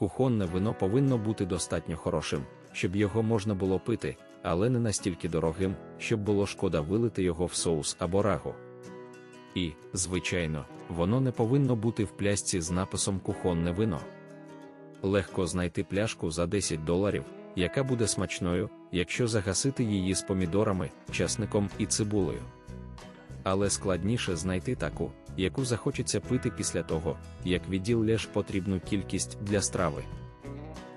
Кухонне вино повинно бути достатньо хорошим, щоб його можна було пити, але не настільки дорогим, щоб було шкода вилити його в соус або рагу. І, звичайно, воно не повинно бути в плясці з написом кухонне вино. Легко знайти пляшку за 10 доларів, яка буде смачною, якщо загасити її з помідорами, часником і цибулею. Але складніше знайти таку, яку захочеться пити після того, як відділляш потрібну кількість для страви.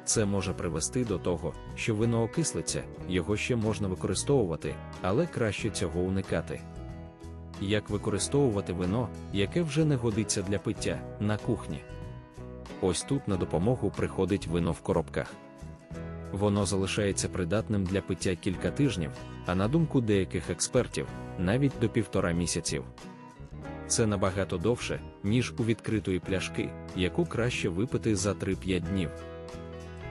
Це може привести до того, що вино окислиться, його ще можна використовувати, але краще цього уникати. Як використовувати вино, яке вже не годиться для пиття на кухні? Ось тут на допомогу приходить вино в коробках. Воно залишається придатним для пиття кілька тижнів, а на думку деяких експертів, навіть до півтора місяців. Це набагато довше, ніж у відкритої пляшки, яку краще випити за 3-5 днів.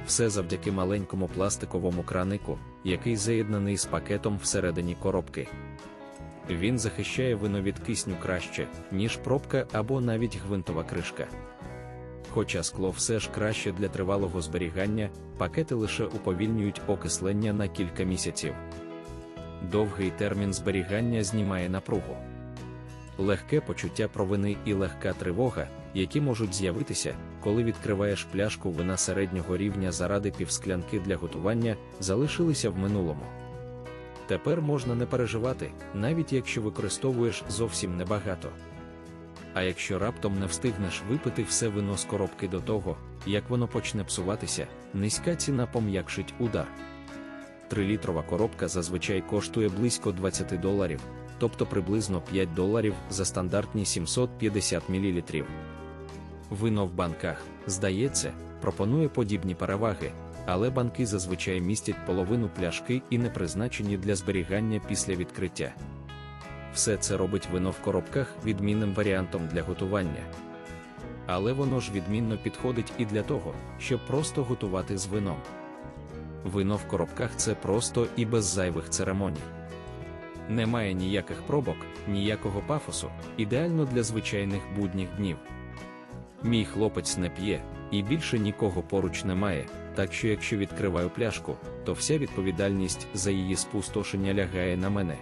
Все завдяки маленькому пластиковому кранику, який заєднаний з пакетом всередині коробки. Він захищає вино від кисню краще, ніж пробка або навіть гвинтова кришка. Хоча скло все ж краще для тривалого зберігання, пакети лише уповільнюють окислення на кілька місяців. Довгий термін зберігання знімає напругу. Легке почуття провини і легка тривога, які можуть з'явитися, коли відкриваєш пляшку вина середнього рівня заради півсклянки для готування, залишилися в минулому. Тепер можна не переживати, навіть якщо використовуєш зовсім небагато. А якщо раптом не встигнеш випити все вино з коробки до того, як воно почне псуватися, низька ціна пом'якшить удар. Трилітрова коробка зазвичай коштує близько 20 доларів, тобто приблизно 5 доларів за стандартні 750 мл. Вино в банках, здається, пропонує подібні переваги, але банки зазвичай містять половину пляшки і не призначені для зберігання після відкриття. Все це робить вино в коробках відмінним варіантом для готування. Але воно ж відмінно підходить і для того, щоб просто готувати з вином. Вино в коробках це просто і без зайвих церемоній. Немає ніяких пробок, ніякого пафосу, ідеально для звичайних будніх днів. Мій хлопець не п'є, і більше нікого поруч немає, так що якщо відкриваю пляшку, то вся відповідальність за її спустошення лягає на мене.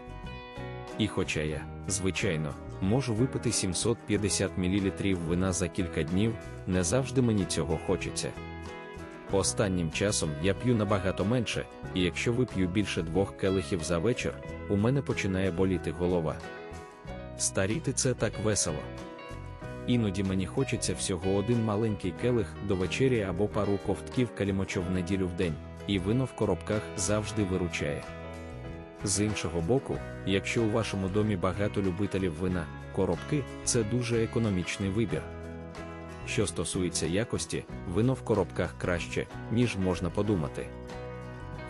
І хоча я, звичайно, можу випити 750 мл вина за кілька днів, не завжди мені цього хочеться. Останнім часом я п'ю набагато менше, і якщо вип'ю більше двох келихів за вечір, у мене починає боліти голова. Старіти це так весело. Іноді мені хочеться всього один маленький келих до вечері або пару ковтків калімочо в неділю в день, і вино в коробках завжди виручає. З іншого боку, якщо у вашому домі багато любителів вина, коробки це дуже економічний вибір. Що стосується якості, вино в коробках краще, ніж можна подумати.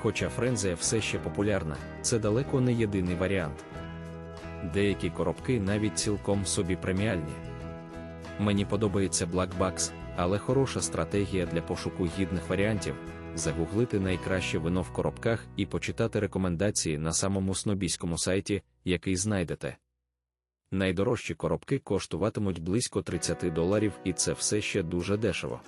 Хоча френзія все ще популярна, це далеко не єдиний варіант. Деякі коробки навіть цілком собі преміальні. Мені подобається Black Box, але хороша стратегія для пошуку гідних варіантів загуглити найкраще вино в коробках і почитати рекомендації на самому снобійському сайті, який знайдете. Найдорожчі коробки коштуватимуть близько 30 доларів, і це все ще дуже дешево.